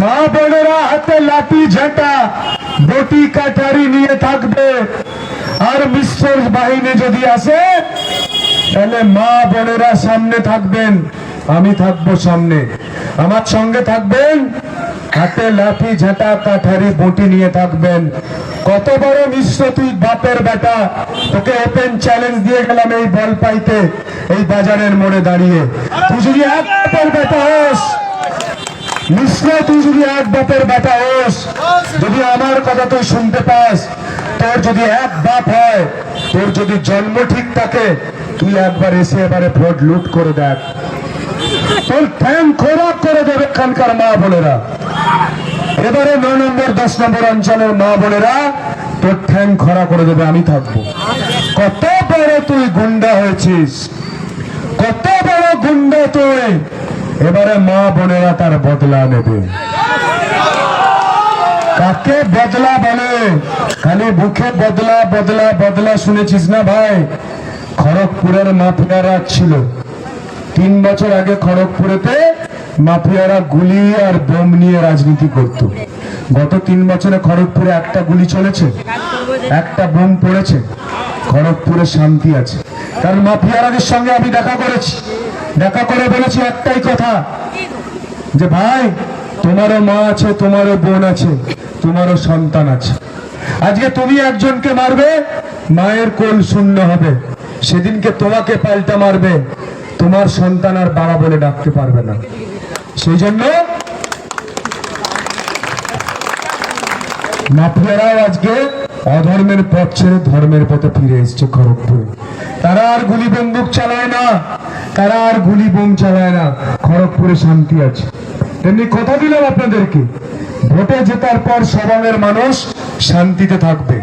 মা বোনেরা হাতে লাঠি ঝাঁটা, বটি কাটারি নিয়ে থাকবে। আর মিশ্র বাহিনী যদি আসে, তাহলে মা বোনেরা সামনে থাকবেন, আমি থাকব সামনে। আমার সঙ্গে থাকবেন, হাতে লাঠি ঝাঁটা, কাঠারি, বটি নিয়ে থাকবেন। কত বড় মিশ্র তুই বাপের বেটা, তোকে ওপেন চ্যালেঞ্জ দিয়ে গেলাম এই বল পাইতে, এই বাজারের মোড়ে দাঁড়িয়ে। তুই যদি এক বেটা হোস মিশ্র তুই যদি এক বাপের বেটা হোস, যদি আমার কথা তুই শুনতে পাস, তোর যদি এক বাপ হয়, তোর যদি জন্ম ঠিক থাকে, তুই একবার এসে এবারে ভোট লুট করে দেখ। তোর খোরাক করে দেবে এখানকার মা বোনেরা। এবারে নয় নম্বর, দশ নম্বর অঞ্চলের মা বোনেরা তোর ঠ্যাং খরা করে দেবে, আমি থাকব। কত বড় তুই গুন্ডা হয়েছিস, কত বড় গুন্ডা তুই। এবারে মা বোনেরা তার বদলা নেবে। কাকে বদলা বলে? খালি বুকে বদলা বদলা বদলা শুনেছিস না ভাই? খড়গপুরের মাফিয়ারা ছিল। তিন বছর আগে খড়গপুরেতে মাফিয়ারা গুলি আর বোম নিয়ে রাজনীতি করত। গত তিন বছরে খড়গপুরে একটা গুলি চলেছে, একটা বোম পড়েছে, খড়গপুরে শান্তি আছে। কারণ মাফিয়ারাদের সঙ্গে আমি দেখা করেছি। দেখা করে বলেছি একটাই কথা, যে ভাই, তোমারও মা আছে, তোমারও বোন আছে, তোমারও সন্তান আছে। আজকে তুমি একজনকে মারবে, মায়ের কোল শূন্য হবে। সেদিনকে তোমাকে পাল্টা মারবে, তোমার সন্তান আর বাবা বলে ডাকতে পারবে না। সেই জন্য আজকে অধর্মের পথ ছেড়ে ধর্মের পথে ফিরে এসছে খড়গপুরে। তারা আর গুলি বন্দুক চালায় না, তারা আর গুলি বোম চালায় না, খড়গপুরে শান্তি আছে। তেমনি কথা দিলাম আপনাদেরকে, ভোটে জেতার পর সবাঙের মানুষ শান্তিতে থাকবে।